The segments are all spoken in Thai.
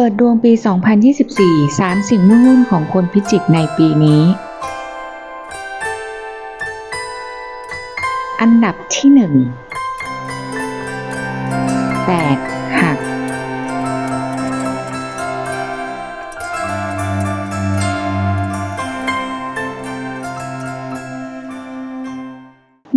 เปิดดวงปี 2024สามสิ่งมุ่งมุ่นของคนพิจิกในปีนี้ อันดับที่หนึ่1 8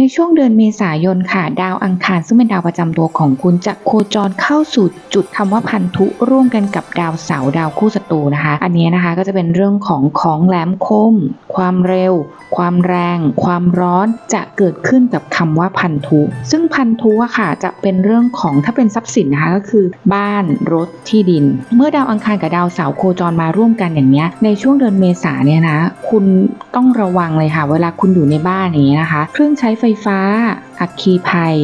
ในช่วงเดือนเมษายนค่ะ ดาวอังคารซึ่งเป็นดาวประจำตัวของคุณจะโคจรเข้าสู่จุดคำว่าพันธุร่วมกันกับดาวเสาร์ดาวคู่ศัตรูนะคะ อันนี้นะคะก็จะเป็นเรื่องของของแหลมคม ความเร็ว ความแรง ความร้อนจะเกิดขึ้นกับคำว่าพันธุ ซึ่งพันธุอะค่ะจะเป็นเรื่องของถ้าเป็นทรัพย์สินนะคะก็คือบ้านรถที่ดิน เมื่อดาวอังคารกับดาวเสาร์โคจรมาร่วมกันอย่างเนี้ยในช่วงเดือนเมษาเนี่ยนะคุณต้องระวังเลยค่ะ เวลาคุณอยู่ในบ้านอย่างนี้นะคะ เครื่องใช้ไฟฟ้า อัคคีภัย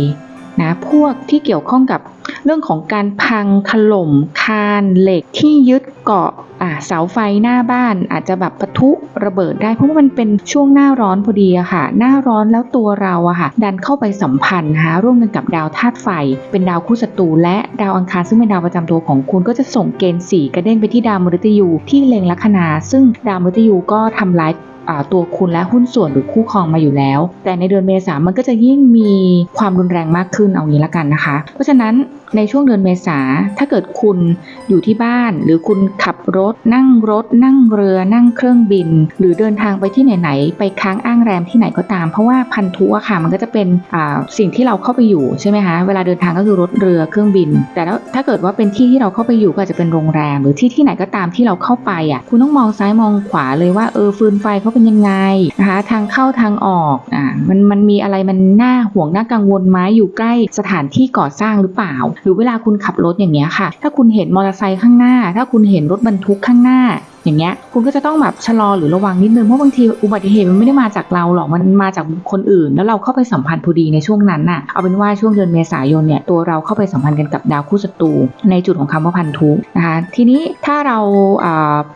นะพวกที่เกี่ยวข้องกับเรื่องของการพังถล่มคานเหล็กที่ยึดเกาะอ่าเสาไฟหน้าบ้านอาจจะแบบปะทุระเบิดได้เพราะว่ามันเป็นช่วงหน้าร้อนพอดีอะค่ะ หน้าร้อนแล้วตัวเราอะค่ะดันเข้าไปสัมพันธ์นะคะร่วมกันกับดาวธาตุไฟ เป็นดาวคู่ศัตรูและดาวอังคารซึ่งเป็นดาวประจำตัวของคุณก็จะส่งเกณฑ์สีกระเด้งไปที่ดาวมฤตยูที่เล็งลัคนา ซึ่งดาวมฤตยูก็ทำร้าย ตัวคุณและหุ้นส่วนหรือคู่ครองมาอยู่แล้ว แต่ในเดือนเมษามันก็จะยิ่งมีความรุนแรงมากขึ้นเอางี้ละกันนะคะ เพราะฉะนั้นในช่วงเดือนเมษาถ้าเกิดคุณอยู่ที่บ้าน หรือคุณขับรถ นั่งรถ นั่งเรือ นั่งเครื่องบิน หรือเดินทางไปที่ไหนๆไปค้างอ้างแรมที่ไหนก็ตาม เพราะว่าพันธุอะค่ะ มันก็จะเป็นอ่าสิ่งที่เราเข้าไปอยู่ใช่ไหมคะเวลาเดินทางก็คือรถเรือเครื่องบิน แต่แล้วถ้าเกิดว่าเป็นที่ที่เราเข้าไปอยู่ก็อาจจะเป็นโรงแรม หรือที่ที่ไหนก็ตามที่เราเข้าไปอะคุณต้องมองซ้ายมองขวาเลยว่าเออฟืนไฟเขาเป็นยังไงนะคะทางเข้าทางออกอ่ามันมันมีอะไรมันน่าห่วงน่ากังวลไหมอยู่ใกล้สถานที่ก่อสร้างหรือเปล่าหรือเวลาคุณขับรถอย่างเงี้ยค่ะ ถ้าคุณเห็นมอเตอร์ไซค์ข้างหน้า ถ้าคุณเห็นรถบรรทุกข้างหน้า อย่างเงี้ยคุณก็จะต้องแบบชะลอหรือระวังนิดนึงเพราะบางทีอุบัติเหตุมันไม่ได้มาจากเราหรอกมันมาจากคนอื่น แล้วเราเข้าไปสัมพันธ์พอดีในช่วงนั้นน่ะเอาเป็นว่าช่วงเดือนเมษายนเนี่ยตัวเราเข้าไปสัมพันธ์กันกับดาวคู่ศัตรูในจุดของคำว่าพันธุนะคะทีนี้ถ้าเรา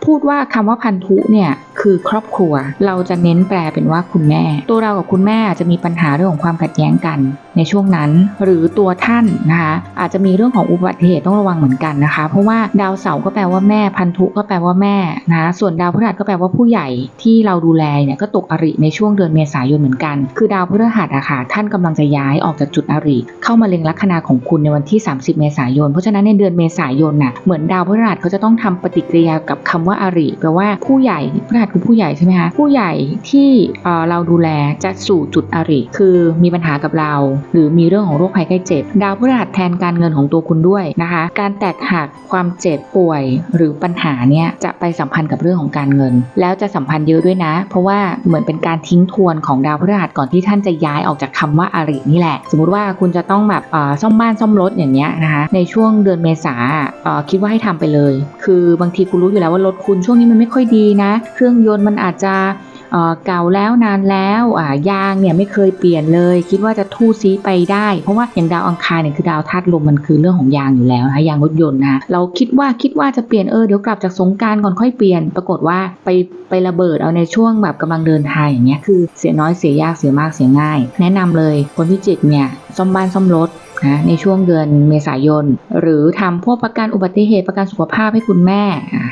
พูดว่าคำว่าพันธุเนี่ยคือครอบครัวเราจะเน้นแปลเป็นว่าคุณแม่ ตัวเรากับคุณแม่อาจจะมีปัญหาเรื่องของความขัดแย้งกันในช่วงนั้นหรือตัวท่านนะคะอาจจะมีเรื่องของอุบัติเหตุต้องระวังเหมือนกันนะคะ เพราะว่าดาวเสาร์ก็แปลว่าแม่พันธุก็แปลว่าแม่นะส่วนดาวพฤหัสก็แปลว่าผู้ใหญ่ที่เราดูแลเนี่ยก็ตกอริในช่วงเดือนเมษายนเหมือนกัน คือดาวพฤหัสอะค่ะท่านกำลังจะย้ายออกจากจุดอริเข้ามาเล็งลัคนาของคุณในวันที่ 30 เมษายน เพราะฉะนั้นในเดือนเมษายนน่ะเหมือนดาวพฤหัสเขาจะต้องทำปฏิกิริยากับคำว่าอริแปลว่าผู้ใหญ่พฤหัสคือผู้ใหญ่ใช่ไหมคะผู้ใหญ่ที่เเราดูแลจะสู่จุดอริคือมีปัญหากับเรา หรือมีเรื่องของโรคภัยไข้เจ็บ ดาวพฤหัสแทนการเงินของตัวคุณด้วยนะคะ การแตกหักความเจ็บป่วยหรือปัญหาเนี่ยจะไปสัมพันธ์กับเรื่องของการเงิน แล้วจะสัมพันธ์เยอะด้วยนะ เพราะว่าเหมือนเป็นการทิ้งทวนของดาวพฤหัสก่อนที่ท่านจะย้ายออกจากคำว่าอารินี่แหละ สมมุติว่าคุณจะต้องแบบซ่อมบ้านซ่อมรถอย่างเงี้ยนะคะในช่วงเดือนเมษาคิดว่าให้ทำไปเลย คือบางทีคุณรู้อยู่แล้วว่ารถคุณช่วงนี้มันไม่ค่อยดีนะ เครื่องยนต์มันอาจจะ เก่าแล้วนานแล้วยางเนี่ยไม่เคยเปลี่ยนเลย คิดว่าจะทู่ซีไปได้ เพราะว่าอย่างดาวอังคารเนี่ยคือดาวธาตุลมมันคือเรื่องของยางอยู่แล้วนะยางรถยนต์นะเราคิดว่าคิดว่าจะเปลี่ยนเออเดี๋ยวกลับจากสงการก่อนค่อยเปลี่ยน ปรากฏว่าไปไประเบิดเอาในช่วงแบบกำลังเดินทางอย่างเงี้ยคือเสียน้อยเสียยากเสียมากเสียง่าย แนะนำเลยคนพิจิตเนี่ยซ่อมบ้านซ่อมรถนะในช่วงเดือนเมษายน หรือทำพวกประกันอุบัติเหตุประกันสุขภาพให้คุณแม่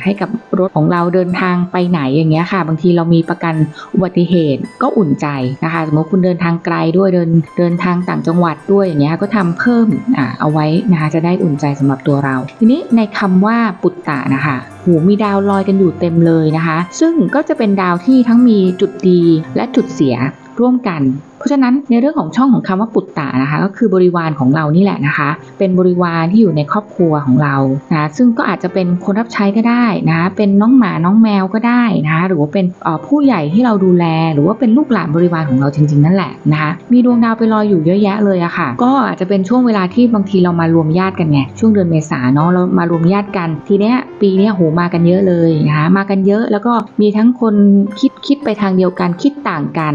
ให้กับรถของเราเดินทางไปไหนอย่างเงี้ยค่ะ บางทีเรามีประกันอุบัติเหตุก็อุ่นใจนะคะ สมมติคุณเดินทางไกลด้วยเดินเดินทางต่างจังหวัดด้วยอย่างเงี้ยก็ทำเพิ่มอ่าเอาไว้นะคะจะได้อุ่นใจสำหรับตัวเรา ทีนี้ในคำว่าปุตตะนะคะหูมีดาวลอยกันอยู่เต็มเลยนะคะ ซึ่งก็จะเป็นดาวที่ทั้งมีจุดดีและจุดเสีย ร่วมกัน เพราะฉะนั้นในเรื่องของช่องของคำว่าปุตตะนะคะ ก็คือบริวารของเรานี่แหละนะคะ เป็นบริวารที่อยู่ในครอบครัวของเรานะซึ่งก็อาจจะเป็นคนรับใช้ก็ได้นะ เป็นน้องหมาน้องแมวก็ได้นะคะหรือว่าเป็นผู้ใหญ่ที่เราดูแล หรือว่าเป็นลูกหลานบริวารของเราจริง ๆ นั่นแหละนะคะมีดวงดาวไปลอยอยู่เยอะแยะเลยอะค่ะ ก็อาจจะเป็นช่วงเวลาที่บางทีเรามารวมญาติกันไงช่วงเดือนเมษาเนาะเรามารวมญาติกันทีเนี้ยปีเนี้ยโหมากันเยอะเลยนะคะมากันเยอะแล้วก็มีทั้งคนคิดคิดไปทางเดียวกันคิดต่างกัน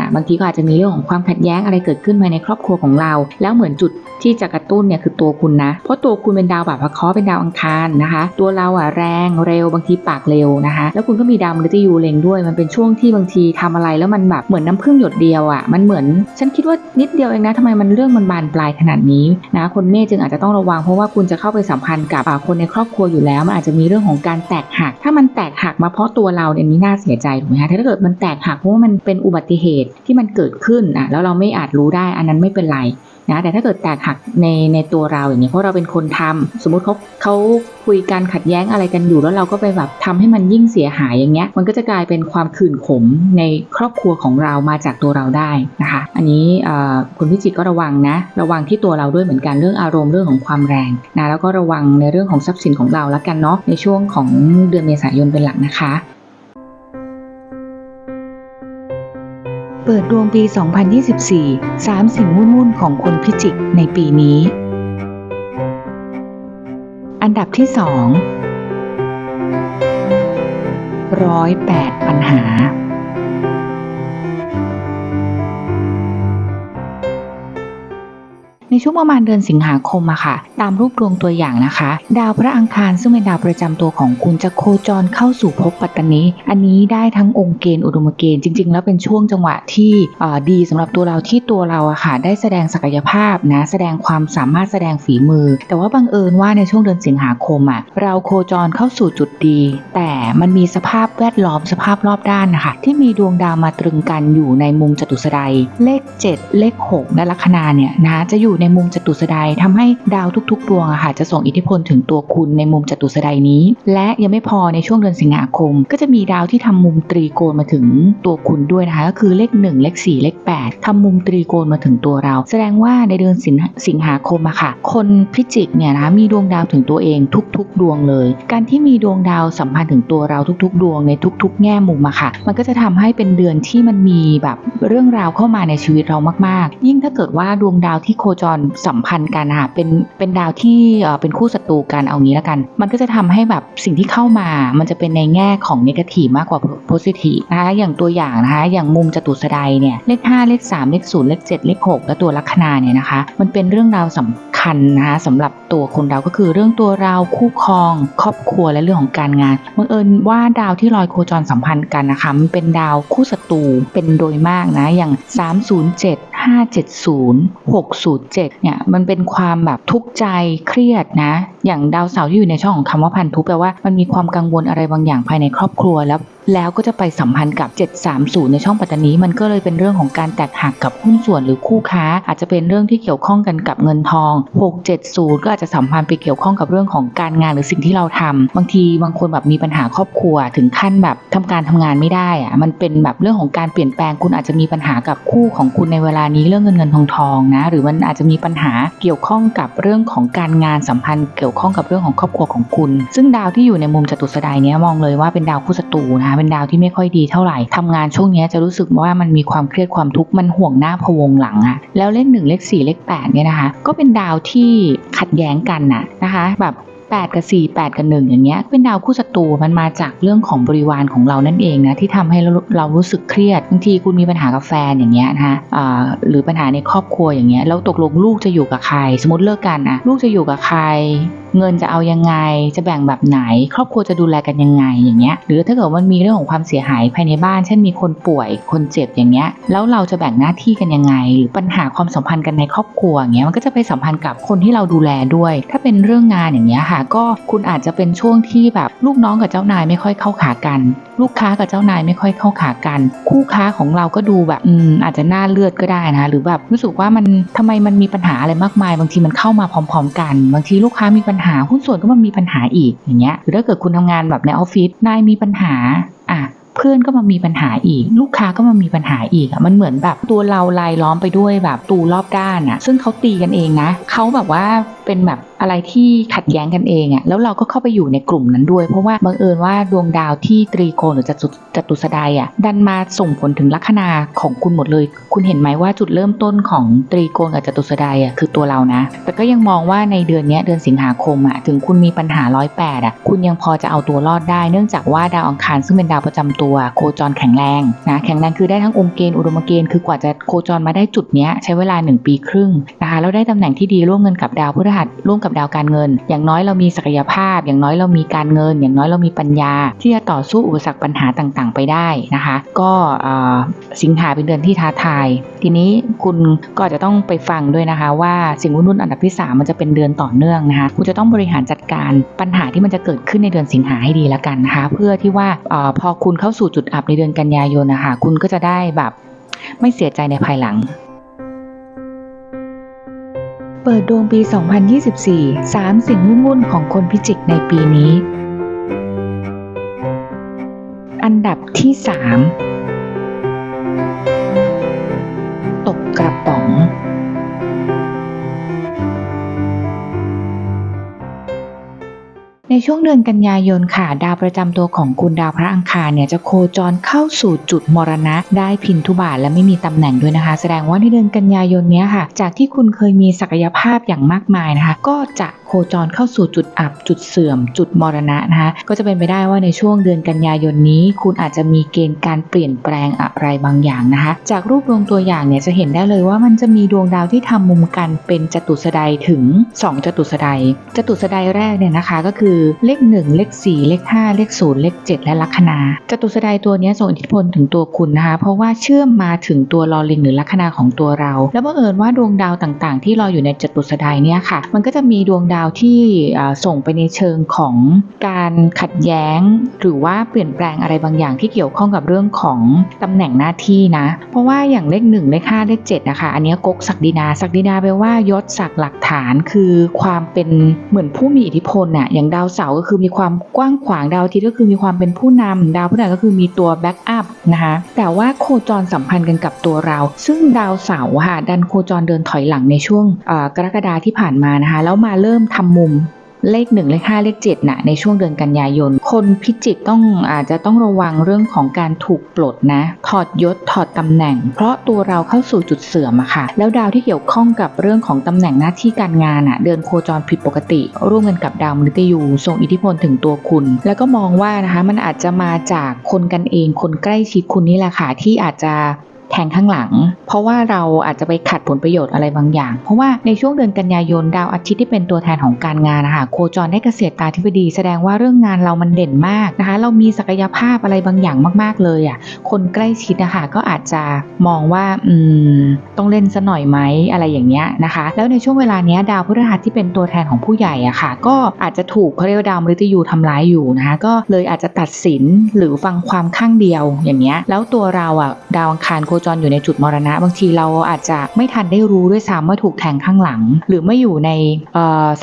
อะบางทีก็อาจจะมีเรื่องของความขัดแย้งอะไรเกิดขึ้นภายในครอบครัวของเรา แล้วเหมือนจุดที่จะกระตุ้นเนี่ยคือตัวคุณนะ เพราะตัวคุณเป็นดาวแบบพระเคราะห์เป็นดาวอังคารนะคะ ตัวเราอะแรงเร็วบางทีปากเร็วนะคะ แล้วคุณก็มีดาวมฤตยูเล็งด้วย มันเป็นช่วงที่บางทีทำอะไรแล้วมันแบบเหมือนน้ำพึ่งหยดเดียวอะ มันเหมือน ฉันคิดว่านิดเดียวเองนะทำไมมันเรื่องมันบานปลายขนาดนี้นะคนเมษจึงอาจจะต้องระวังเพราะว่าคุณจะเข้าไปสัมพันธ์กับคนในครอบครัวอยู่แล้วมันอาจจะมีเรื่องของการแตกหัก ถ้ามันแตกหักมาเพราะตัวเราเนี่ยนี่น่าเสียใจถูกไหมคะถ้าเกิดมันแตกหักเพราะว่ามันเป็นอุบัติเหตุที่มันเกิดขึ้นอะแล้วเราไม่อาจรู้ได้อันนั้นไม่เป็นไรนะแต่ถ้าเกิดแตกหักในในตัวเราอย่างเงี้เพราะเราเป็นคนทำสมมุติเขาเขาคุยกันขัดแย้งอะไรกันอยู่แล้วเราก็ไปแบบทำให้มันยิ่งเสียหายอย่างเงี้ย มันก็จะกลายเป็นความขื่นขมในครอบครัวของเรามาจากตัวเราได้นะคะ อันนี้คุณพิจิตรก็ระวังนะ ระวังที่ตัวเราด้วยเหมือนกันเรื่องอารมณ์เรื่องของความแรงนะแล้วก็ระวังในเรื่องของทรัพย์สินของเราแล้วกันเนาะในช่วงของเดือนเมษายนเป็นหลักนะคะ เปิดดวงปี 2024 3 สิ่งวุ่นๆของคนพิจิกในปีนี้ อันดับที่2ร้อยแปดปัญหา ช่วงประมาณเดือนสิงหาคมอะค่ะ ตามรูปดวงตัวอย่างนะคะ ดาวพระอังคารซึ่งเป็นดาวประจำตัวของคุณจะโคจรเข้าสู่ภพปัตตานีอันนี้ได้ทั้งองค์เกณฑ์อุดมเกณฑ์จริง ๆ แล้วเป็นช่วงจังหวะที่ดีสำหรับตัวเราที่ตัวเราอะค่ะได้แสดงศักยภาพนะแสดงความสามารถแสดงฝีมือ แต่ว่าบังเอิญว่าในช่วงเดือนสิงหาคมอะเราโคจรเข้าสู่จุดดี แต่มันมีสภาพแวดล้อมสภาพรอบด้านนะคะที่มีดวงดาวมาตรึงกันอยู่ในมุมจตุสไดเลข 7 เลข6และลัคนาเนี่ยนะจะอยู่ในมุมจตุสไดทำให้ดาวทุกๆดวงอะค่ะจะส่งอิทธิพลถึงตัวคุณในมุมจตุสไดนี้ และยังไม่พอในช่วงเดือนสิงหาคม ก็จะมีดาวที่ทำมุมตรีโกณมาถึงตัวคุณด้วยนะคะก็คือเลข 1 เลข 4 เลข 8ทำมุมตรีโกณมาถึงตัวเรา แสดงว่าในเดือนสิงหาสิงหาคมอะค่ะ คนพิจิกเนี่ยนะมีดวงดาวถึงตัวเองทุก ๆ ดวงเลย การที่มีดวงดาวสัมพันธ์ถึงตัวเราทุก ๆ ดวงในทุก ๆ แง่มุมอะค่ะ มันก็จะทำให้เป็นเดือนที่มันมีแบบเรื่องราวเข้ามาในชีวิตเรามากๆ ยิ่งถ้าเกิดว่าดวงดาวที่โคจรสัมพันธ์กันนะคะเป็นเป็นดาวที่เป็นคู่ศัตรูกันเอางี้แล้วกัน มันก็จะทำให้แบบสิ่งที่เข้ามา มันจะเป็นในแง่ของนกาทีมากกว่าโพซิทีฟนะคะอย่างตัวอย่างนะคะอย่างมุมจตุสไดเนี่ยเลข 5 เลข 3 เลข 0 เลข 7 เลข 6 และตัวลัคนาเนี่ยนะคะ มันเป็นเรื่องราวสำคัญนะคะสำหรับตัวคนเราก็คือเรื่องตัวเราคู่ครอง ครอบครัวและเรื่องของการงานบังเอิญว่าดาวที่ลอยโคจรสัมพันธ์กันนะคะมันเป็นดาวคู่ศัตรูเป็นโดยมากนะอย่าง 307 570 607เนี่ยมันเป็นความแบบทุกข์ใจเครียดนะ อย่างดาวเสาร์ที่อยู่ในช่องของคำว่าพันธุแปลว่ามันมีความกังวลอะไรบางอย่างภายในครอบครัวแล้ว แล้วก็จะไปสัมพันธ์กับ 730 ในช่องปัตตานีมันก็เลยเป็นเรื่องของการแตกหักกับหุ้นส่วนหรือคู่ค้า อาจจะเป็นเรื่องที่เกี่ยวข้องกันกับเงินทอง 670 ก็อาจจะสัมพันธ์ไปเกี่ยวข้องกับเรื่องของการงานหรือสิ่งที่เราทำบางทีบางคนแบบมีปัญหาครอบครัวถึงขั้นแบบทำการทำงานไม่ได้อะมันเป็นแบบเรื่องของการเปลี่ยนแปลงคุณอาจจะมีปัญหากับคู่ของคุณในเวลานี้เรื่องเงินเงินทองทองนะ หรือมันอาจจะมีปัญหาเกี่ยวข้องกับเรื่องของการงานสัมพันธ์ เกี่ยวข้องกับเรื่องของครอบครัวของคุณ ซึ่งดาวที่อยู่ในมุมจตุสไดเนี้มองเลยว่าเป็นดาวคู่ศัตรูนะคะเป็นดาวที่ไม่ค่อยดีเท่าไหร่ทำงานช่วงนี้จะรู้สึกว่ามันมีความเครียดความทุกข์มันห่วงหน้าพะวงหลังอะแล้วเลขหนึ่งเลขสี่เลขแปดเนี่ยนะคะ ก็เป็นดาวที่ขัดแย้งกันน่ะนะคะแบบ8 กับ 4 8 กับ 1 อย่างเงี้ยเป็นดาวคู่ศัตรูมันมาจากเรื่องของบริวารของเรานั่นเองนะที่ทำให้เราเรารู้สึกเครียดบางทีคุณมีปัญหากับแฟนอย่างเงี้ยนะคะหรือปัญหาในครอบครัวอย่างเงี้ยแล้วตกลงลูกจะอยู่กับใคร สมมติเลิกกันอะลูกจะอยู่กับใคร เงินจะเอายังไง จะแบ่งแบบไหน ครอบครัวจะดูแลกันยังไงอย่างเงี้ย หรือถ้าเกิดมันมีเรื่องของความเสียหายภายในบ้าน เช่นมีคนป่วย คนเจ็บอย่างเงี้ย แล้วเราจะแบ่งหน้าที่กันยังไง หรือปัญหาความสัมพันธ์กันในครอบครัวอย่างเงี้ย มันก็จะไปสัมพันธ์กับคนที่เราดูแลด้วย ถ้าเป็นเรื่องงานอย่างเงี้ยค่ะ ก็คุณอาจจะเป็นช่วงที่แบบลูกน้องกับเจ้านายไม่ค่อยเข้าขากัน ลูกค้ากับเจ้านายไม่ค่อยเข้าขากัน คู่ค้าของเราก็ดูแบบอืมอาจจะหน้าเลือดก็ได้นะ หรือแบบรู้สึกว่ามันทำไมมันมีปัญหาอะไรมากมาย บางทีมันเข้ามาพร้อม ๆ กัน บางทีลูกค้ามีปัญหาหุ้นส่วนก็มามีปัญหาอีกอย่างเงี้ยหรือถ้าเกิดคุณทำงานแบบในออฟฟิศนายมีปัญหาอะเพื่อนก็มามีปัญหาอีก ลูกค้าก็มามีปัญหาอีกอะมันเหมือนแบบตัวเราลายล้อมไปด้วยแบบตูรอบด้านอะซึ่งเขาตีกันเองนะเขาแบบว่าเป็นแบบ อะไรที่ขัดแย้งกันเองอะแล้วเราก็เข้าไปอยู่ในกลุ่มนั้นด้วย เพราะว่าบังเอิญว่าดวงดาวที่ตรีโกณหรือจัตุจตุสดายอะดันมาส่งผลถึงลัคนาของคุณหมดเลย คุณเห็นไหมว่าจุดเริ่มต้นของตรีโกณกับจัตุสดายอะคือตัวเรานะ แต่ก็ยังมองว่าในเดือนนี้เดือนสิงหาคมอะถึงคุณมีปัญหาร้อยแปดอะคุณยังพอจะเอาตัวรอดได้ เนื่องจากว่าดาวอังคารซึ่งเป็นดาวประจำตัวโคจรแข็งแรงนะแข็งแรงคือได้ทั้งองค์เกณฑ์อุดมเกณฑ์คือกว่าจะโคจรมาได้จุดนี้ใช้เวลา 1 ปีครึ่งนะคะแล้วได้ตำแหน่งที่ดีร่วมเงินกับดาวพฤหัสร่วมกับดาวการเงิน อย่างน้อยเรามีศักยภาพ อย่างน้อยเรามีการเงิน อย่างน้อยเรามีปัญญา ที่จะต่อสู้อุปสรรคปัญหาต่างๆ ไปได้นะคะ ก็สิงหาเป็นเดือนที่ท้าทาย ทีนี้คุณก็อาจจะต้องไปฟังด้วยนะคะ ว่าสิ่งวุ่นๆอันดับที่ 3 มันจะเป็นเดือนต่อเนื่องนะคะคุณจะต้องบริหารจัดการปัญหาที่มันจะเกิดขึ้นในเดือนสิงหาให้ดีแล้วกันนะคะ เพื่อที่ว่าออพอคุณเข้าสู่จุดอับในเดือนกันยายนนะคะคุณก็จะได้แบบไม่เสียใจในภายหลัง เปิดดวงปี 2024 3 สิ่งวุ่นๆของคนพิจิกในปีนี้ อันดับที่ 3 ช่วงเดือนกันยายนค่ะ ดาวประจำตัวของคุณดาวพระอังคารเนี่ยจะโคจรเข้าสู่จุดมรณะ ได้พินทุบาทและไม่มีตำแหน่งด้วยนะคะ แสดงว่าในเดือนกันยายนเนี้ยค่ะ จากที่คุณเคยมีศักยภาพอย่างมากมายนะคะ ก็จะ คจรเข้าสู่จุดอับ จุดเสื่อม จุดมรณะนะคะก็จะเป็นไปได้ว่าในช่วงเดือนกันยายนนี้ คุณอาจจะมีเกณฑ์การเปลี่ยนแปลงอะไรบางอย่างนะคะจากรูปดวงตัวอย่างเนี่ยจะเห็นได้เลยว่ามันจะมีดวงดาวที่ทำมุมกันเป็นจตุสดายถึง 2 จตุสดายจตุสดายแรกเนี่ยนะคะก็คือเลข 1 เลข 4 เลข 5 เลข 0 เลข 7 และลัคนาจตุสดายตัวนี้ส่งอิทธิพลถึงตัวคุณนะคะเพราะว่าเชื่อมมาถึงตัวลอลิงหรือลัคนาของตัวเรา แล้วบังเอิญว่าดวงดาวต่างๆ ที่รอยอยู่ในจตุสดายเนี่ยค่ะ มันก็จะมีดวงดาวที่ส่งไปในเชิงของการขัดแย้ง หรือว่าเปลี่ยนแปลงอะไรบางอย่างที่เกี่ยวข้องกับเรื่องของตำแหน่งหน้าที่นะ เพราะว่าอย่างเลขหนึ่งเลขห้าเลขเจ็ดนะคะ อันนี้กกศักดินาศักดินาแปลว่ายศศักดิ์หลักฐานคือความเป็นเหมือนผู้มีอิทธิพลน่ะอย่างดาวเสาร์ก็คือมีความกว้างขวางดาวอาทิตย์ก็คือมีความเป็นผู้นำดาวพฤหัสก็คือมีตัวแบ็กอัพนะคะแต่ว่าโคจรสัมพันธ์กันกับตัวเรา ซึ่งดาวเสาร์ค่ะดันโคจรเดินถอยหลังในช่วงกรกฎาที่ผ่านมานะคะแล้วมาเริ่มทำมุมเลข 1 เลข 5 เลข7นะในช่วงเดือนกันยายน คนพิจิกต้องอาจจะต้องระวังเรื่องของการถูกปลดนะ ถอดยศถอดตำแหน่ง เพราะตัวเราเข้าสู่จุดเสื่อมอะค่ะ แล้วดาวที่เกี่ยวข้องกับเรื่องของตำแหน่งหน้าที่การงานอะเดินโคจรผิดปกติ ร่วมกันกับดาวมฤตยูส่งอิทธิพลถึงตัวคุณ แล้วก็มองว่านะคะมันอาจจะมาจากคนกันเองคนใกล้ชิดคุณนี่แหละค่ะที่อาจจะ แทงข้างหลัง เพราะว่าเราอาจจะไปขัดผลประโยชน์อะไรบางอย่าง เพราะว่าในช่วงเดือนกันยายนดาวอาทิตย์ที่เป็นตัวแทนของการงานนะคะโคจรได้เกษตรตาธิบดี แสดงว่าเรื่องงานเรามันเด่นมากนะคะ เรามีศักยภาพอะไรบางอย่างมาก ๆ เลยอะ่ะคนใกล้ชิดนะคะก็อาจจะมองว่าอืมต้องเล่นซะหน่อยไหมอะไรอย่างเงี้ยนะคะ แล้วในช่วงเวลาเนี้ยดาวพฤหัสที่เป็นตัวแทนของผู้ใหญ่อะค่ะ ก็อาจจะถูกเขาเรียกว่าดาวมฤตยูทำร้ายอยู่นะคะก็เลยอาจจะตัดสินหรือฟังความข้างเดียวอย่างเงี้ยแล้วตัวเราอะดาวอังคารโคจรอยู่ในจุดมรณะ บางทีเราอาจจะไม่ทันได้รู้ด้วยซ้ำว่าถูกแทงข้างหลัง หรือไม่อยู่ใน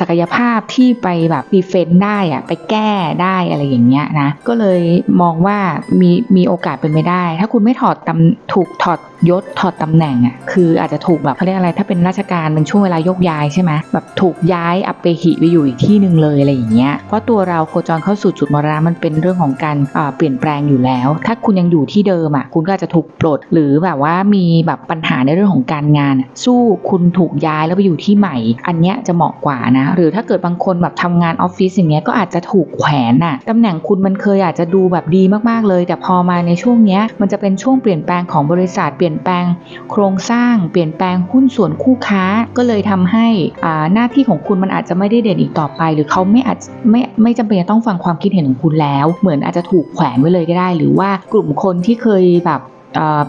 ศักยภาพที่ไปแบบดีเฟนต์ได้อะไปแก้ได้อะไรอย่างเงี้ยนะก็เลยมองว่ามีมีโอกาสเป็นไปได้ ถ้าคุณไม่ถอดตำถูกถอด ยศถอดตำแหน่งอะคืออาจจะถูกแบบเขาเรียกอะไรถ้าเป็นราชการเป็นช่วงเวลายกย้ายใช่ไหมแบบถูกย้ายอัปเปหิไปอยู่อีกที่หนึ่งเลยอะไรอย่างเงี้ยเพราะตัวเราโคจรเข้าสู่จุดมรณะมันเป็นเรื่องของการเปลี่ยนแปลงอยู่แล้ว ถ้าคุณยังอยู่ที่เดิมอะคุณก็อาจจะถูกปลด หรือแบบว่ามีแบบปัญหาในเรื่องของการงาน สู้คุณถูกย้ายแล้วไปอยู่ที่ใหม่ อันเนี้ยจะเหมาะกว่านะ หรือถ้าเกิดบางคนแบบทำงานออฟฟิศอย่างเงี้ยก็อาจจะถูกแขวนน่ะตำแหน่งคุณมันเคยอาจจะดูแบบดีมากๆเลย แต่พอมาในช่วงเนี้ยมันจะเป็นช่วงเปลี่ยนแปลงของบริษัทเปลี่ยนแปลงโครงสร้าง เปลี่ยนแปลงหุ้นส่วนคู่ค้า ก็เลยทำให้อ่าหน้าที่ของคุณมันอาจจะไม่ได้เด่นอีกต่อไป หรือเขาไม่อาจไม่ไม่จำเป็นจะต้องฟังความคิดเห็นของคุณแล้ว เหมือนอาจจะถูกแขวนไว้เลยก็ได้ หรือว่ากลุ่มคนที่เคยแบบ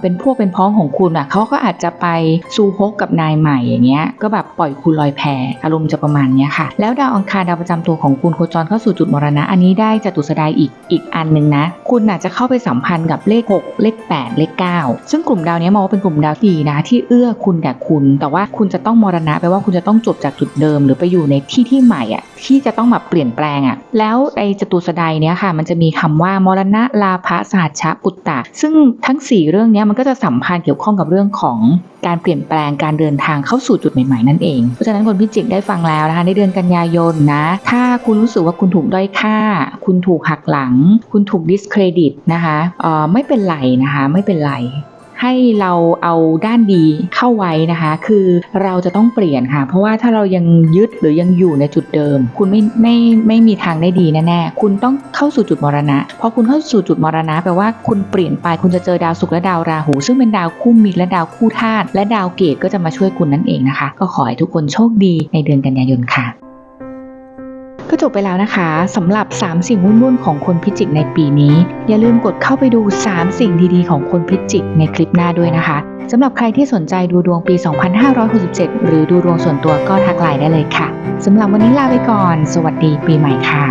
เป็นพวกเป็นพ้องของคุณอะเขาก็อาจจะไปซูฮกกับนายใหม่อย่างเงี้ยก็แบบปล่อยคุณลอยแพอารมณ์จะประมาณเนี้ยค่ะ แล้วดาวอังคารดาวประจำตัวของคุณโคจรเข้าสู่จุดมรณะ อันนี้ได้จตุสดายอีกอีกอันหนึ่งนะ คุณอาจจะเข้าไปสัมพันธ์กับเลข 6 เลข 8 เลข 9 ซึ่งกลุ่มดาวนี้มองว่าเป็นกลุ่มดาวดีนะ ที่เอื้อคุณแก่คุณ แต่ว่าคุณจะต้องมรณะแปลว่าคุณจะต้องจบจากจุดเดิม หรือไปอยู่ในที่ที่ใหม่อะที่จะต้องแบบเปลี่ยนแปลงอะแล้วไอ้จตุสดายเนี้ยค่ะ มันจะมีคำว่ามรณะลาภะสหัชะปุตตะซึ่งทั้ง4เรื่องนี้มันก็จะสัมพันธ์เกี่ยวข้องกับเรื่องของการเปลี่ยนแปลงการเดินทางเข้าสู่จุดใหม่ๆนั่นเอง เพราะฉะนั้นคนพิจิกได้ฟังแล้วนะคะในเดือนกันยายนนะ ถ้าคุณรู้สึกว่าคุณถูกด้อยค่า คุณถูกหักหลัง คุณถูกดิสเครดิตนะคะเอ่อไม่เป็นไรนะคะ ไม่เป็นไร ให้เราเอาด้านดีเข้าไว้นะคะ คือเราจะต้องเปลี่ยนค่ะ เพราะว่าถ้าเรายังยึดหรือยังอยู่ในจุดเดิม คุณไม่ไม่ไม่มีทางได้ดีแน่ๆคุณต้องเข้าสู่จุดมรณะพอคุณเข้าสู่จุดมรณะแปลว่าคุณเปลี่ยนไปคุณจะเจอดาวศุกร์และดาวราหู ซึ่งเป็นดาวคู่มิตรและดาวคู่ธาตุและดาวเกตก็จะมาช่วยคุณนั่นเองนะคะ ก็ขอให้ทุกคนโชคดีในเดือนกันยายนค่ะ จบไปแล้วนะคะสำหรับ 3 สิ่งวุ่นๆของคนพิจิกในปีนี้ อย่าลืมกดเข้าไปดู 3 สิ่งดีๆ ของคนพิจิกในคลิปหน้าด้วยนะคะสำหรับใครที่สนใจดูดวงปี 2567 หรือดูดวงส่วนตัวก็ทักไลน์ได้เลยค่ะสำหรับวันนี้ลาไปก่อน สวัสดีปีใหม่ค่ะ